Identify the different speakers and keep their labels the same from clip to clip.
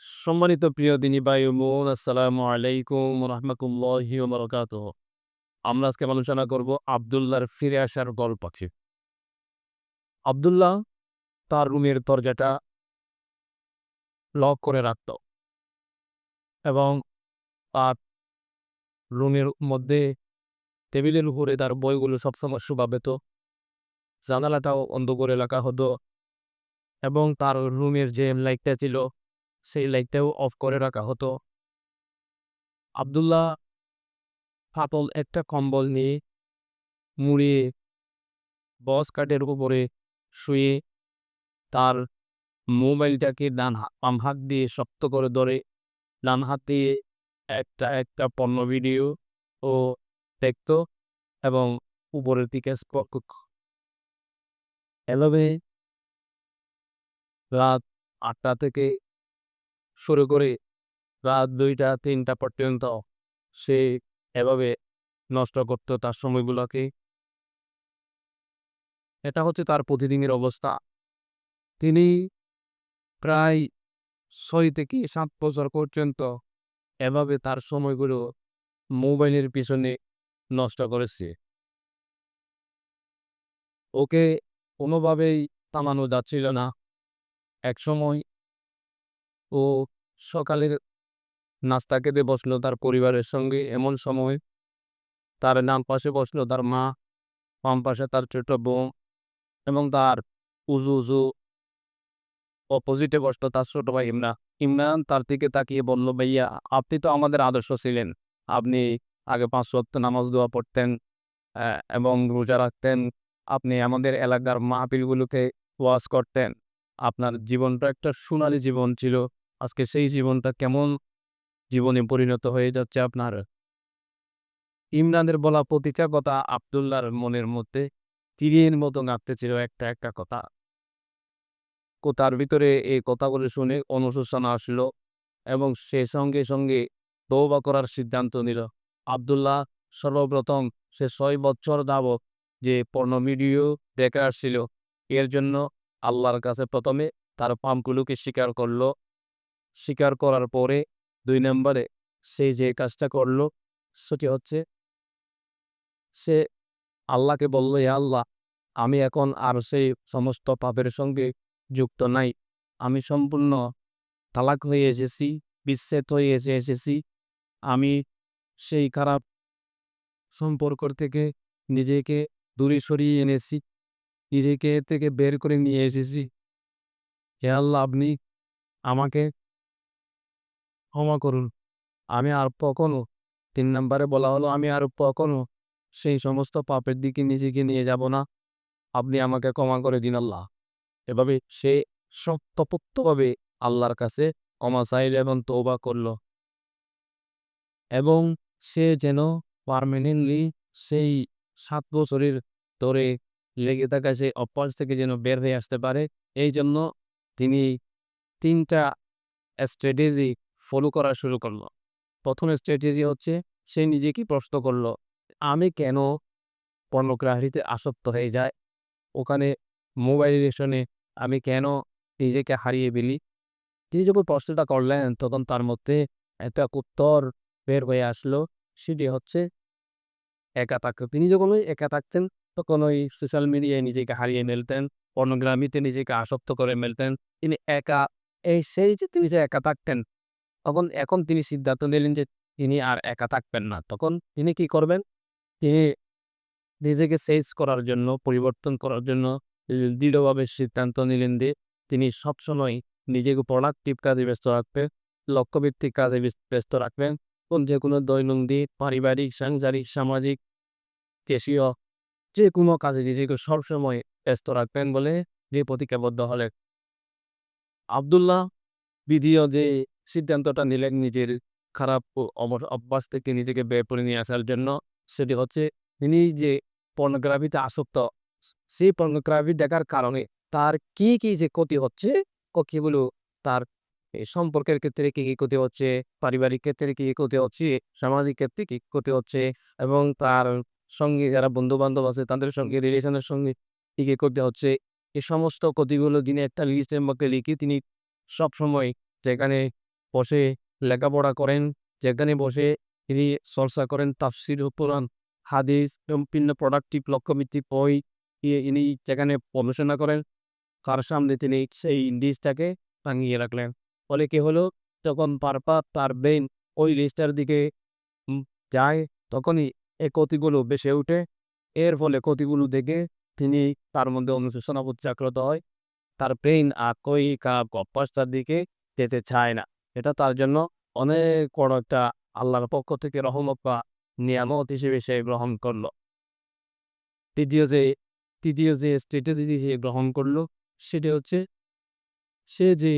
Speaker 1: সম্মানিত প্রিয় দিনী ও বোন, আসসালামু আলাইকুম রহমতুল্লাহি বরকাত আমরা আজকে আলোচনা করব আবদুল্লাহর ফিরে আসার গল্পকে। আবদুল্লাহ তার রুমের দরজাটা লক করে রাখত এবং তার রুমের মধ্যে টেবিলের উপরে তার বইগুলো সবসময় শুভাবেত। জানালাটাও অন্ধ করে রাখা হতো এবং তার রুমের যে লাইটটা ছিল সেই লাইটটাও অফ করে রাখা হতো। আবদুল্লাহ ফাতল একটা কম্বল নিয়ে মুড়িয়ে বস কাঠের উপরে শুয়ে তার মোবাইলটাকে ডান বাম হাত দিয়ে শক্ত করে ধরে, ডান হাত দিয়ে একটা একটা পণ্য ভিডিও ও দেখতো এবং উপরের দিকে এভাবে রাত আটটা থেকে শুরু করে। রাত দুইটা, তিনটা পর্যন্ত সে এভাবে নষ্ট করতো তার সময়গুলোকে। এটা হচ্ছে তার প্রতিদিনের অবস্থা। তিনি প্রায় ছয় থেকে সাত বছর পর্যন্ত এভাবে তার সময়গুলো মোবাইলের পিছনে নষ্ট করেছে। ওকে কোনোভাবেই থামানো যাচ্ছিল না। এক সময় ও সকালের নাস্তা খেতে বসল তার পরিবারের সঙ্গে এমন সময়। তার ডান পাশে বসল তার মা, বাম পাশে তার ছোট বোন এবং তার উজু উজু। অপোজিটে বসল তার ছোট ভাই ইমরান। ইমরান তার দিকে তাকিয়ে বলল, ভাইয়া, আপনি তো আমাদের আদর্শ ছিলেন। আপনি আগে পাঁচ ওয়াক্ত নামাজ দোয়া পড়তেন এবং রোজা রাখতেন। আপনি আমাদের এলাকার মাহফিলগুলোতে ওয়াজ করতেন। আপনার জীবনটা একটা সোনালী জীবন ছিল। আজকে সেই জীবনটা কেমন জীবনে পরিণত হয়ে যাচ্ছে আপনার? ইমরানের বলা প্রতিটা কথা আবদুল্লাহর মনের মধ্যে তীরের মতো ছিল একটা একটা কথা। তার ভিতরে এই কথাগুলো শুনে অনুশোচনা আসলো এবং সে সঙ্গে সঙ্গে তৌবা করার সিদ্ধান্ত নিল। আবদুল্লাহ সর্বপ্রথম সে ছয় বছর যাবৎ যে পর্ণ ভিডিও দেখে আসছিল, এর জন্য আল্লাহর কাছে প্রথমে তার পাম্পগুলোকে স্বীকার করল। স্বীকার করার পরে দুই নম্বরে সে যে কাজটা করল, সেটি হচ্ছে সে আল্লাহকে বলল, "হে আল্লাহ, আমি এখন আর সেই সমস্ত পাপের সঙ্গে যুক্ত নাই। আমি সম্পূর্ণ তালাক হয়ে এসেছি, বিচ্ছেদ হয়ে এসে এসেছি। আমি সেই খারাপ সম্পর্ক থেকে নিজেকে দূরে সরিয়ে এনেছি, নিজেকে থেকে বের করে নিয়ে এসেছি। হে আল্লাহ, আপনি আমাকে ক্ষমা করুন। আমি আর কখনো, তিন নম্বরে বলা হলো আমি আর কখনো, সেই সমস্ত পাপের দিকে নিজেকে নিয়ে যাব না। আপনি আমাকে ক্ষমা করে দিন আল্লাহ। এভাবে সে সত্যপত্যভাবে আল্লাহর কাছে ক্ষমা চাইল এবং তৌবা করল। এবং সে যেন পারমানেন্টলি সেই সাত বছরের ধরে লেগে থাকা সেই অভ্যাস থেকে যেন বের হয়ে আসতে পারে এই জন্য তিনি তিনটা স্ট্র্যাটেজি ফলো করা শুরু করল। প্রথম স্ট্র্যাটেজি হচ্ছে সে নিজেকে প্রশ্ন করল, আমি কেন পর্নোগ্রাফিতে আসক্ত হয়ে যায় ওখানে মোবাইল রিলেশনে আমি কেন নিজেকে হারিয়ে ফেলি? তিনি যখন প্রশ্নটা করলেন, তখন তার মধ্যে একটা উত্তর বের হয়ে আসলো, সেটি হচ্ছে, একা থাকতো তিনি যখন ওই একা থাকতেন তখন ওই সোশ্যাল মিডিয়ায় নিজেকে হারিয়ে ফেলতেন, পর্নোগ্রাফিতে নিজেকে আসক্ত করে মেলতেন তিনি একা, এই সেই যে তিনি যে একা থাকতেন তখন, এখন তিনি সিদ্ধান্ত নিলেন যে তিনি আর একা থাকবেন না। তখন তিনি কি করবেন? তিনি নিজেকে চেঞ্জ করার জন্য, পরিবর্তন করার জন্য দৃঢ়ভাবে সিদ্ধান্ত নিলেন যে তিনি সবসময় নিজেকে প্রোডাক্টিভ কাজে ব্যস্ত রাখবেন, লক্ষ্যভিত্তিক কাজে ব্যস্ত রাখবেন এবং যে কোনো দৈনন্দিন, পারিবারিক, সাংসারিক, সামাজিক, দেশীয় যে কোনো কাজে নিজেকে সবসময় ব্যস্ত রাখবেন বলে যে প্রতিজ্ঞাবদ্ধ হলেন। আবদুল্লাহ বিধিও যে সিদ্ধান্তটা নিলেন নিজের খারাপ অভ্যাস থেকে নিজেকে বের করে নিয়ে আসার জন্য। সেটি হচ্ছে তিনি যে পর্নোগ্রাফিতে আসক্ত সেই পর্নোগ্রাফি দেখার কারণে তার কি কি যে ক্ষতি হচ্ছে ক্ষতিগুলো তার সম্পর্কের ক্ষেত্রে কি কি ক্ষতি হচ্ছে, পারিবারিক ক্ষেত্রে কি কি ক্ষতি হচ্ছে, সামাজিক ক্ষেত্রে কি কি ক্ষতি হচ্ছে এবং তার সঙ্গে যারা বন্ধু বান্ধব আছে তাদের সঙ্গে রিলেশনের সঙ্গে কি কি ক্ষতি হচ্ছে এই সমস্ত ক্ষতিগুলো দিনে একটা লিস্টের মধ্যে লিখে তিনি সবসময় যেখানে বসে লেখাপড়া করেন, যেখানে বসে তিনি চর্চা করেন, তাফসির কোরআন হাদিস এবং বিভিন্ন প্রোডাক্টিভ লক্ষ্যভিত্তিক বই ইনি যেখানে গবেষণা করেন কার সামনে তিনি সেই লিস্টটাকে টাঙিয়ে রাখলেন। ফলে কি হলো? যখন পারপা তার ব্রেন ওই লিস্টটার দিকে যায়, তখনই এই ক্ষতিগুলো বেসে ওঠে। এর ফলে ক্ষতিগুলো দেখে তিনি তার মধ্যে অনুশোচনা জাগ্রত হয়। তার ব্রেন আর কই কাপ অভ্যাসটার দিকে যেতে চায় না। এটা তার জন্য অনেক বড় একটা আল্লাহর পক্ষ থেকে রহমত বা নিয়ামত হিসেবে সে গ্রহণ করল। তৃতীয় যে তৃতীয় যে স্ট্র্যাটেজি সে গ্রহণ করল সেটা হচ্ছে সে যে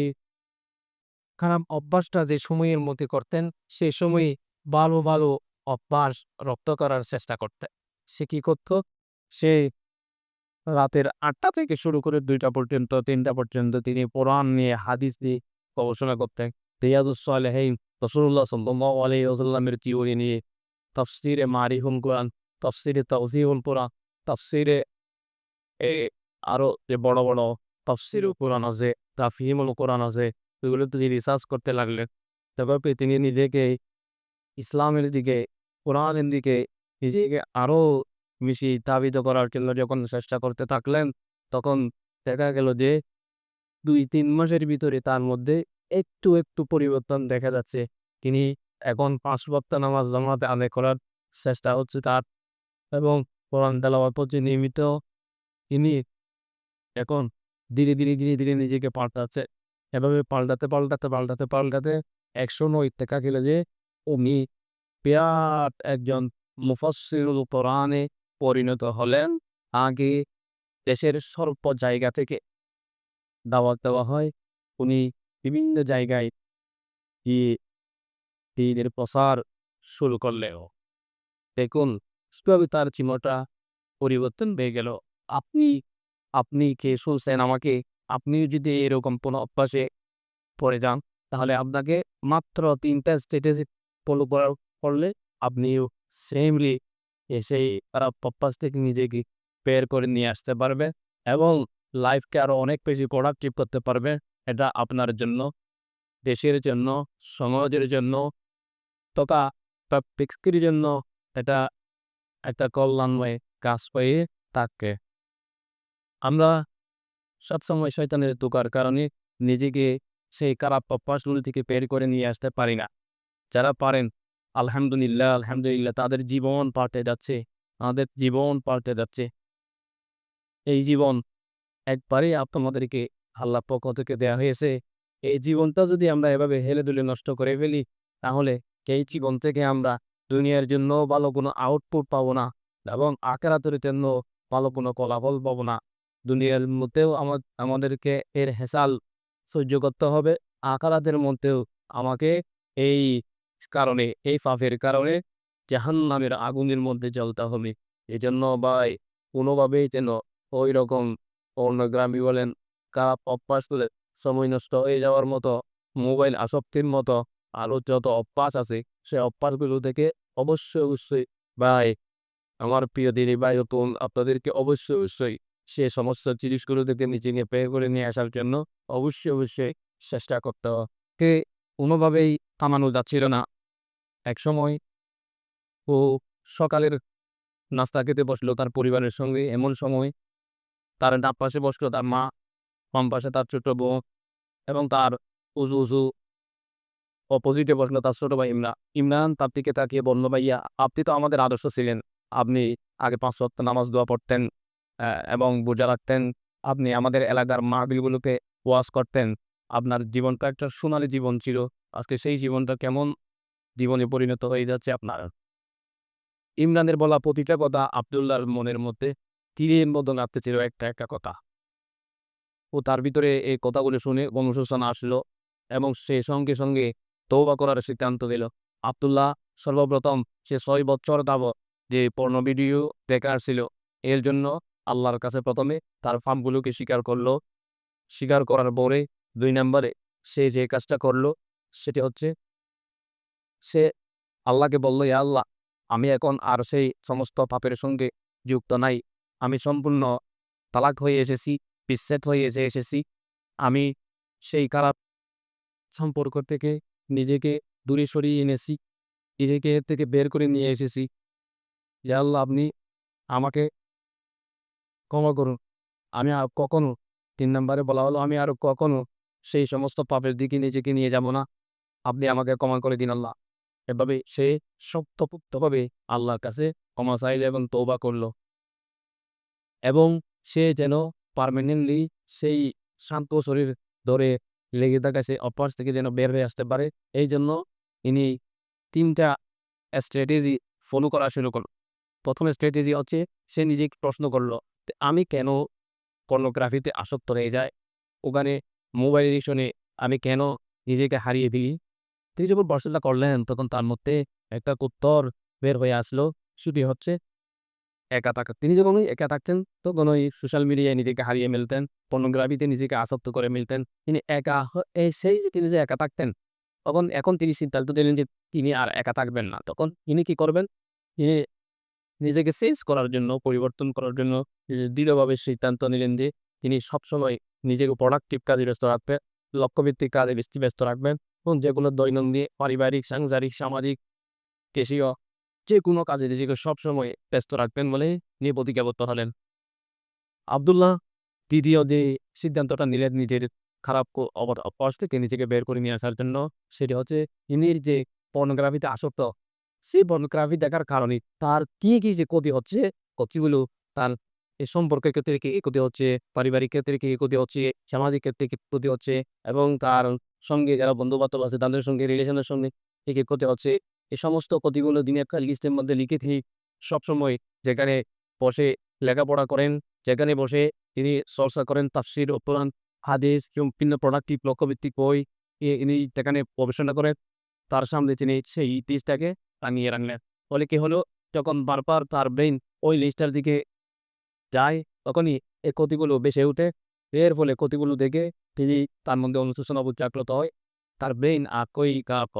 Speaker 1: খারাপ অভ্যাসটা যে সময়ের মধ্যে করতেন সেই সময়ে ভালো ভালো অভ্যাস রপ্ত করার চেষ্টা করতেন সে কি করতো? সে রাতের আটটা থেকে শুরু করে দুইটা পর্যন্ত তিনটা পর্যন্ত তিনি কোরআন নিয়ে হাদিস দিয়ে গবেষণা করতেন। রিয়াজুসালেহীন রসুল্লাহ সাল্লাহ আলাই ওসাল্লামের জিওরি নিয়ে তফসিরে মারিহুল কোরআন তফসিরে তৌজিউল কোরআন তফসিরে এ আরও যে বড় বড় তফসির কোরআন আছে তাফহিমুল কোরআন আছে এগুলো তিনি রিসার্চ করতে লাগলেন তারপরে তিনি নিজেকে ইসলামের দিকে কোরআনের দিকে নিজেকে আরও বেশি তাবিত করার জন্য যখন চেষ্টা করতে থাকলেন তখন দেখা গেল যে দুই তিন মাসের ভিতরে তার মধ্যে একটু একটু পরিবর্তন দেখা যাচ্ছে। তিনি এখন পাঁচ বক্তা নামাজ জামাতে আদায় করার চেষ্টা হচ্ছে তার এবং কোরআন তেলাওয়াত হচ্ছে নিয়মিত। তিনি এখন ধীরে ধীরে ধীরে ধীরে নিজেকে পাল্টাচ্ছে। এভাবে পাল্টাতে পাল্টাতে পাল্টাতে পাল্টাতে একশো নয় দেখা গেল যে উনি বিরাট একজন মুফাসসিরুল কোরআনে পরিণত হলেন। আগে দেশের স্বল্প জায়গা থেকে দাওয়াত দেওয়া হয়। উনি বিভিন্ন জায়গায় গিয়ে দিনের প্রসার শুরু করলেও দেখুন, কীভাবে তার চিহ্নটা পরিবর্তন হয়ে গেল। আপনি আপনি কে শুনছেন আমাকে? আপনিও যদি এরকম কোনো অভ্যাসে পড়ে যান, তাহলে আপনাকে মাত্র তিনটা স্ট্র্যাটেজি ফলো করার, করলে আপনিও সেমলি সেই খারাপ অভ্যাস থেকে নিজেকে বের করে নিয়ে আসতে পারবে এবং লাইফকে আরও অনেক বেশি প্রোডাক্টিভ করতে পারবে। এটা আপনার জন্য, দেশের জন্য, সমাজের জন্য, তথা ব্যক্তির জন্য এটা একটা কল্যাণময় কাজ পেয়ে থাকে। আমরা সবসময় শয়তানের দোকার কারণে নিজেকে সেই খারাপ অভ্যাসগুলো থেকে বের করে নিয়ে আসতে পারি না। যারা পারেন, আলহামদুলিল্লাহ আলহামদুলিল্লাহ, তাদের জীবন পাল্টে যাচ্ছে আমাদের জীবন পাল্টে যাচ্ছে। এই জীবন একবারে আপনাদেরকে আল্লাহ পক্ষ থেকে দেওয়া হয়েছে। এই জীবনটা যদি আমরা এভাবে হেলে দুলে নষ্ট করে ফেলি, তাহলে এই জীবন থেকে আমরা দুনিয়ার জন্য ভালো কোনো আউটপুট পাবো না এবং আখেরাতের জন্য ভালো কোনো ফলাফল পাবো না। দুনিয়ার মধ্যেও আমাদেরকে এর হেসাল সহ্য করতে হবে। আখেরাতের মধ্যেও আমাকে এই কারণে, এই পাপের কারণে জাহান্নামের আগুনের মধ্যে জ্বলতে হবে। এজন্য ভাই, কোনোভাবেই যেন ওই রকম অন্য গ্রামী বলেন খারাপ অভ্যাস তুলে সময় নষ্ট হয়ে যাওয়ার মতো মোবাইল আসক্তির মতো আরও যত অভ্যাস আছে, সে অভ্যাসগুলো থেকে অবশ্যই অবশ্যই ভাই, আমার প্রিয় দিদি ভাই তুন আপনাদেরকে অবশ্যই অবশ্যই সে সমস্ত জিনিসগুলো থেকে নিজেকে বের করে নিয়ে আসার জন্য অবশ্যই অবশ্যই চেষ্টা করতে হবে। কে কোনোভাবেই থামানো যাচ্ছিল না। একসময় ও সকালের নাস্তা খেতে বসল তার পরিবারের সঙ্গে। এমন সময় তার ডান পাশে বসল তার মা বাম পাশে তার ছোট বউ এবং তার উজু উজু অপোজিটে বসল তার ছোট ভাই ইমরান। ইমরান তার দিকে তাকিয়ে বলল, ভাইয়া, আপনি তো আমাদের আদর্শ ছিলেন। আপনি আগে পাঁচ ওয়াক্ত নামাজ দোয়া পড়তেন এবং বোঝা রাখতেন। আপনি আমাদের এলাকার মাহবিলগুলোকে ওয়াজ করতেন। আপনার জীবনটা একটা সোনালী জীবন ছিল। আজকে সেই জীবনটা কেমন জীবনে পরিণত হয়ে যাচ্ছে আপনার? ইমরানের বলা প্রতিটা কথা আবদুল্লাহর মনের মধ্যে তীরের মতো ছিল একটা একটা কথা। ও তার ভিতরে এই কথাগুলো শুনে অনুশোচনা আসলো এবং সে সঙ্গে সঙ্গে তৌবা করার সিদ্ধান্ত দিল। আবদুল্লাহ, সর্বপ্রথম সে ছয় বছর যাবৎ যে পর্ণ ভিডিও দেখার ছিল, এর জন্য আল্লাহর কাছে প্রথমে তার ফার্মগুলোকে স্বীকার করল। স্বীকার করার পরে দুই নম্বরে সে যে কাজটা করল, সেটি হচ্ছে সে আল্লাহকে বলল ইয়া আল্লাহ, আমি এখন আর সেই সমস্ত পাপের সঙ্গে যুক্ত নাই। আমি সম্পূর্ণ তালাক হয়ে এসেছি। বিচ্ছেদ হয়ে এসে এসেছি, আমি সেই খারাপ সম্পর্ক থেকে নিজেকে দূরে সরিয়ে এনেছি, নিজেকে এর থেকে বের করে নিয়ে এসেছি। আল্লাহ, আপনি আমাকে ক্ষমা করুন। আমি কখনো, তিন নম্বরে বলা হলো, আমি আর কখনো সেই সমস্ত পাপের দিকে নিজেকে নিয়ে যাব না। আপনি আমাকে ক্ষমা করে দিন আল্লাহ। এভাবে সে শক্তপুক্তভাবে আল্লাহর কাছে ক্ষমা চাইল এবং তৌবা করল। এবং সে যেন পারমানেন্টলি সেই শান্ত শরীর ধরে লেগে থাকা সেই অভ্যাস থেকে যেন বের হয়ে আসতে পারে। এই জন্য ইনি তিনটা স্ট্র্যাটেজি ফলো করা শুরু করল। প্রথম স্ট্র্যাটেজি হচ্ছে সে নিজেকে প্রশ্ন করল আমি কেন পর্নোগ্রাফিতে আসক্ত হয়ে যায় ওখানে মোবাইল এডিশনে আমি কেন নিজেকে হারিয়ে ফেলি? তিনি যখন প্রশ্নটা করলেন, তখন তার মধ্যে একটা উত্তর বের হয়ে আসলো। সেটি হচ্ছে একা থাকা, তিনি যখন একা থাকতেন তখন ওই সোশ্যাল মিডিয়ায় নিজেকে হারিয়ে মিলতেন পর্নোগ্রাফিতে নিজেকে আসক্ত করে মিলতেন, তিনি একা সেই যে তিনি যে একা থাকতেন, তখন এখন তিনি সিদ্ধান্ত দিলেন যে তিনি আর একা থাকবেন না। তখন তিনি কি করবেন? তিনি নিজেকে চেঞ্জ করার জন্য, পরিবর্তন করার জন্য দৃঢ়ভাবে সিদ্ধান্ত নিলেন যে তিনি সবসময় নিজেকে প্রোডাক্টিভ কাজে ব্যস্ত রাখবেন, লক্ষ্যভিত্তিক কাজে ব্যস্ত রাখবেন এবং যেগুলো দৈনন্দিন, পারিবারিক, সাংসারিক, সামাজিক কেশীয় যে কোনো কাজে নিজেকে সবসময় ব্যস্ত রাখবেন বলে নিয়ে প্রতিজ্ঞাবদ্ধ হলেন। আবদুল্লাহ দ্বিতীয় যে সিদ্ধান্তটা নিলেন নিজের খারাপ অভ্যাস থেকে নিজেকে বের করে নিয়ে আসার জন্য, সেটা হচ্ছে ইনির যে পর্নোগ্রাফিতে আসক্ত, সেই পর্নোগ্রাফি দেখার কারণে তার কি কি যে ক্ষতি হচ্ছে, ক্ষতিগুলো তার সম্পর্কের ক্ষেত্রে কি ক্ষতি হচ্ছে, পারিবারিক ক্ষেত্রে কি ক্ষতি হচ্ছে, সামাজিক ক্ষেত্রে কি ক্ষতি হচ্ছে, এবং তার সঙ্গে যারা বন্ধু বান্ধব আছে তাদের সঙ্গে রিলেশনের সঙ্গে কি ক্ষতি হচ্ছে এই সমস্ত ক্ষতিগুলো দিনের লিস্টের মধ্যে লিখে তিনি সবসময় যেখানে বসে লেখাপড়া করেন, যেখানে বসে তিনি চর্চা করেন, তাফসির ও হাদিস এবং বিভিন্ন প্রোডাক্টিভ লক্ষ্যভিত্তিক বই ইনি সেখানে গবেষণা করেন, তার সামনে তিনি সেই লিস্টটাকে টাঙিয়ে রাখলেন। ফলে কি হলো? যখন বারবার তার ব্রেইন ওই লিস্টটার দিকে যায়, তখনই এই ক্ষতিগুলো বেসে ওঠে। এর ফলে ক্ষতিগুলো দেখে তিনি তার মধ্যে অনুশোচনা জাগ্রত হয়। তার ব্রেইন আর কই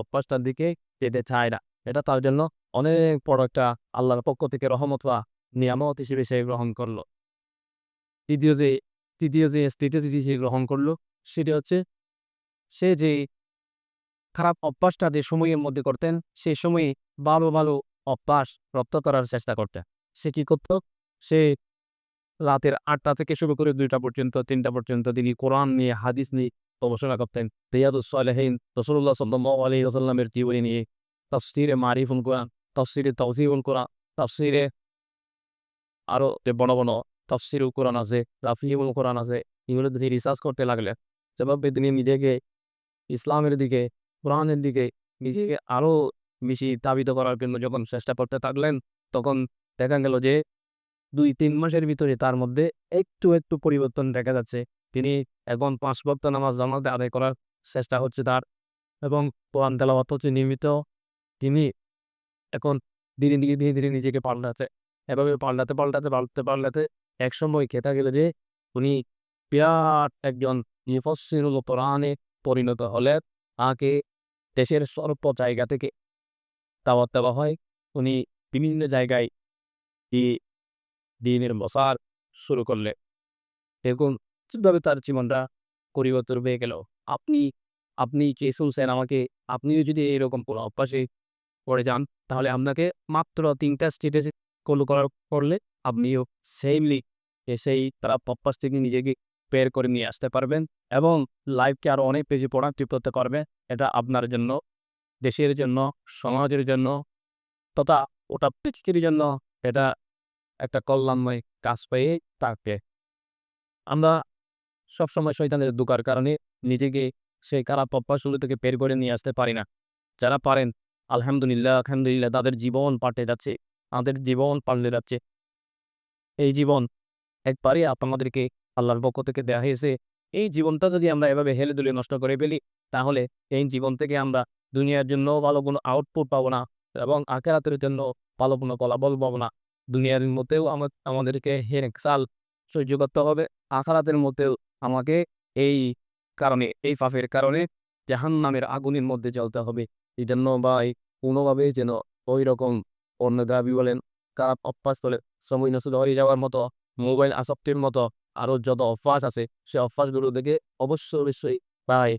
Speaker 1: অভ্যাসটার দিকে যেতে চায় না। এটা তার জন্য অনেক বড় একটা আল্লাহর পক্ষ থেকে রহমত বা নিয়ামত হিসেবে সে গ্রহণ করল। তৃতীয় যে তৃতীয় যে স্ট্র্যাটেজি সে গ্রহণ করল, সেটি হচ্ছে সে যে খারাপ অভ্যাসটা যে সময়ের মধ্যে করতেন সেই সময়ে ভালো ভালো অভ্যাস রপ্ত করার চেষ্টা করতেন। সে কি করতো? সে রাতের আটটা থেকে শুরু করে দুইটা পর্যন্ত, তিনটা পর্যন্ত তিনি কোরআন নিয়ে, হাদিস নিয়ে গবেষণা করতেন রিয়াদুসালেহীন রসুল্লাহ সাল্লাহ আলী রসাল্লামের জীবনী নিয়ে তফসিরে মারিফুল কোরআন তফসিরে তৌসিউল কোরআন তফসিরে আরও যে বড় বড় তফসিরুল কোরআন আছে রাফিউল কোরআন আছে, এগুলো তিনি রিসার্চ করতে লাগলেন যেভাবে তিনি নিজেকে ইসলামের দিকে, কোরআনের দিকে, নিজেকে আরও বেশি তাবিত করার জন্য যখন চেষ্টা করতে থাকলেন, তখন দেখা গেল যে দুই তিন মাসের ভিতরে তার মধ্যে একটু একটু পরিবর্তন দেখা যাচ্ছে। তিনি এখন পাঁচ ভক্ত নামাজ জামাতে আদায় করার চেষ্টা হচ্ছে তার এবং কোরআন তেলাওয়াত হচ্ছে নিয়মিত। তিনি এখন ধীরে ধীরে ধীরে ধীরে নিজেকে পাল্টাচ্ছে। এভাবে পাল্টাতে পাল্টাতে পাল্টাতে পাল্টাতে একসময় খেতা গেল যে উনি বিরাট একজন মুফসিরুল কোরআনে পরিণত হলে তাকে দেশের সর্ব জায়গা থেকে দাওয়াত দেওয়া হয়। উনি বিভিন্ন জায়গায় দিনের মশার শুরু করলে। দেখুন কীভাবে তার জীবনটা পরিবর্তন হয়ে গেল। আপনি আপনি কে শুনছেন আমাকে, আপনিও যদি এরকম কোনো অভ্যাসে পড়ে যান, তাহলে আপনাকে মাত্র তিনটা স্টেটেজে ফলো করার করলে আপনিও সেমলি সেই তারা অভ্যাস থেকে নিজেকে বের করে নিয়ে আসতে পারবেন এবং লাইফকে আরও অনেক বেশি প্রোডাক্টিভ করতে পারবেন এটা আপনার জন্য, দেশের জন্য, সমাজের জন্য তথা ওটা পৃথিবীর জন্য এটা একটা কল্যাণময় কাজ পেয়ে থাকবে আমরা সবসময় শৈতানের দুকার কারণে নিজেকে সেই খারাপ অভ্যাসগুলো থেকে বের করে নিয়ে আসতে পারি না। যারা পারেন, আলহামদুলিল্লাহ আলহামদুলিল্লাহ, তাদের জীবন পাল্টে যাচ্ছে, তাদের জীবন পাল্টে যাচ্ছে। এই জীবন একবারই আপনাদেরকে আল্লাহর পক্ষ থেকে দেওয়া হয়েছে। এই জীবনটা যদি আমরা এভাবে হেলে দুলে নষ্ট করে ফেলি, তাহলে এই জীবন থেকে আমরা দুনিয়ার জন্য ভালো কোনো আউটপুট পাবো না এবং আখেরাতের জন্য ভালো কোনো ফলাফল পাবো না। দুনিয়ার মধ্যেও আমাদেরকে হেরেক সাল সহ্য করতে হবে, আখারাতের মধ্যেও আমাকে এই কারণে, এই পাপের কারণে জাহান নামের আগুনের মধ্যে জ্বলতে হবে। এই জন্য ভাই কোনোভাবে যেন ওই রকম অন্য দাবি বলেন, খারাপ অভ্যাস তোলে সময় নষ্ট হয়ে যাওয়ার মতো, মোবাইল আসক্তির মতো আরও যত অভ্যাস আছে, সে অভ্যাসগুলো থেকে অবশ্যই অবশ্যই ভাই,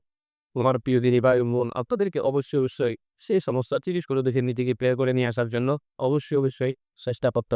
Speaker 1: আমার প্রিয় দিদি ভাই বোন, আপনাদেরকে অবশ্যই অবশ্যই সেই সমস্ত জিনিসগুলো দেখে নিজেকে প্রেয়ার করে নিয়ে আসার জন্য অবশ্যই অবশ্যই চেষ্টা করতে